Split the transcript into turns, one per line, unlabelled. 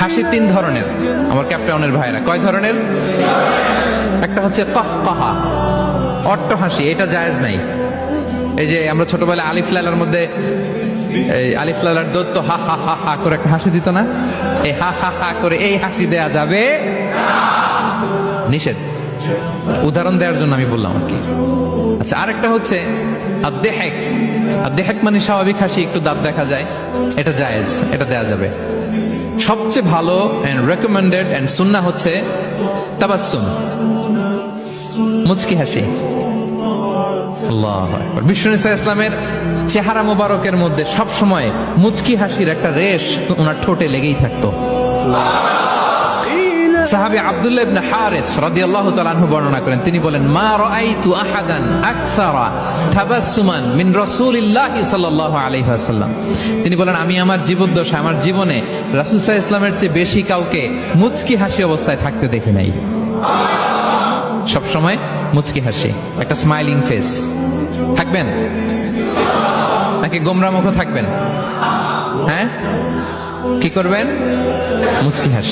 হাসি তিন ধরনের। আমার ক্যাপ্টাউনের ভাইরা। কয় ধরনের? একটা হচ্ছে কহ কহা। অট্ট হাসি, এটা জায়েজ নাই। এই যে আমরা ছোটবেলায় আলিফ লালার মধ্যে এই আলিফ লালার দত্ত হা হা হা হা করে একটা হাসি দিত না? এই হা হা হা করে এই হাসি দেয়া যাবে। নিষেধ। উদাহরণ দেওয়ার জন্য আমি বললাম আর কি। আচ্ছা আরেকটা হচ্ছে আদেহেক আদেহেক মানে স্বাভাবিক হাসি, একটু দাঁত দেখা যায়। এটা জায়েজ, এটা দেয়া যাবে। সবচেয়ে ভালো এন্ড রেকমেন্ডেড এন্ড সুন্না হচ্ছে তাবাসসুম মুচকি হাসি। আকবার। ইসলামের চেহারা মোবারকের মধ্যে সব সময় মুচকি হাসির একটা রেশ ওনার ঠোঁটে লেগেই থাকতো। সাহাবী আব্দুল্লাহ ইবনে হারিস রাদিয়াল্লাহু তাআলা বর্ণনা করেন। তিনি বলেন, মা রাআইতু আহাদান আকসারা তাবাসসুমান মিন রাসূলিল্লাহি সাল্লাল্লাহু আলাইহি ওয়াসাল্লাম। তিনি বলেন, আমি আমার জীবদ্দশায়, আমার জীবনে রাসূল সাল্লাল্লাহু ইসলামের চেয়ে বেশি কাউকে মুচকি হাসি অবস্থায় থাকতে দেখি নাই। সব সময় মুচকি হাসি, একটা স্মাইলিং ফেস থাকবেন? নাকি গোমরা মুখ থাকবেন? হ্যাঁ? কি করবেন? মুচকি হাসি।